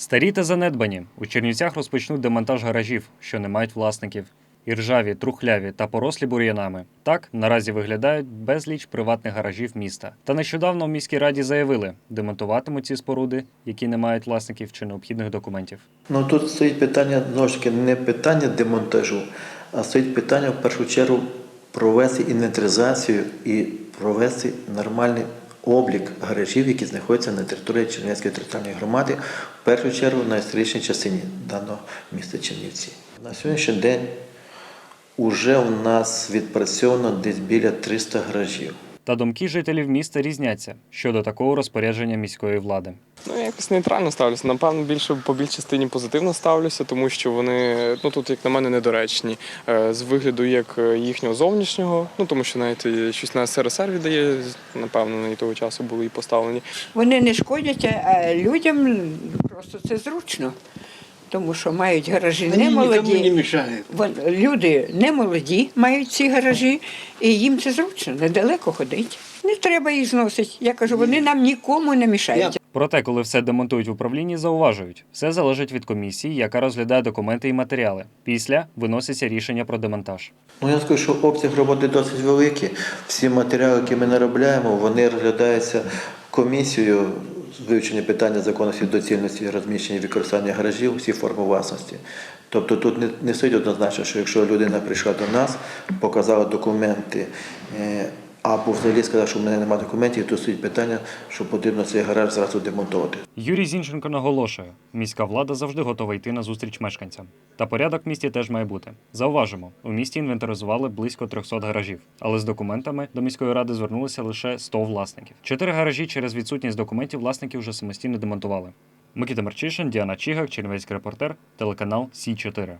Старі та занедбані у Чернівцях розпочнуть демонтаж гаражів, що не мають власників. Іржаві, трухляві та порослі бур'янами. Так наразі виглядають безліч приватних гаражів міста. Та нещодавно в міській раді заявили, демонтуватимуть ці споруди, які не мають власників чи необхідних документів. Ну тут стоїть питання таки не питання демонтажу, а стоїть питання в першу чергу провести інвентаризацію і провести нормальний облік гаражів, які знаходяться на території Чернівецької територіальної громади, в першу чергу на історичній частині даного міста Чернівці. На сьогоднішній день вже у нас відпрацьовано десь біля 300 гаражів. Та думки жителів міста різняться щодо такого розпорядження міської влади. Ну, я якось нейтрально ставлюся. Напевно, більше по більшій частині позитивно ставлюся, тому що вони, ну тут, як на мене, недоречні. Е, З вигляду як е, їхнього зовнішнього, ну тому що навіть щось на СРСР віддає, напевно, і того часу були і поставлені. Вони не шкодять, а людям просто це зручно. Тому що мають гаражі не Они молоді. Люди не молоді мають ці гаражі, і їм це зручно, недалеко ходить. Не треба їх зносити. Я кажу, вони нам нікому не мішають. Проте, коли все демонтують в управлінні, зауважують, все залежить від комісії, яка розглядає документи і матеріали. Після виноситься рішення про демонтаж. Ну, я скажу, що обсяг роботи досить великий. Всі матеріали, які ми наробляємо, вони розглядаються комісією вивчення питання законності, доцільності розміщення і використання гаражів, всі форми власності. Тобто тут не, не стоїть однозначно, що якщо людина прийшла до нас, показала документи, е, або взагалі сказала, що в мене немає документів, то стоїть питання, що потрібно цей гараж зразу демонтувати. Юрій Зінченко наголошує, міська влада завжди готова йти на зустріч мешканцям. Та порядок в місті теж має бути. Зауважимо, у місті інвентаризували близько 300 гаражів, але з документами до міської ради звернулися лише 100 власників. Чотири гаражі через відсутність документів власників вже самостійно демонтували. Микита Марчишин, Діана Чігак, Чернівецький репортер, телеканал Сі 4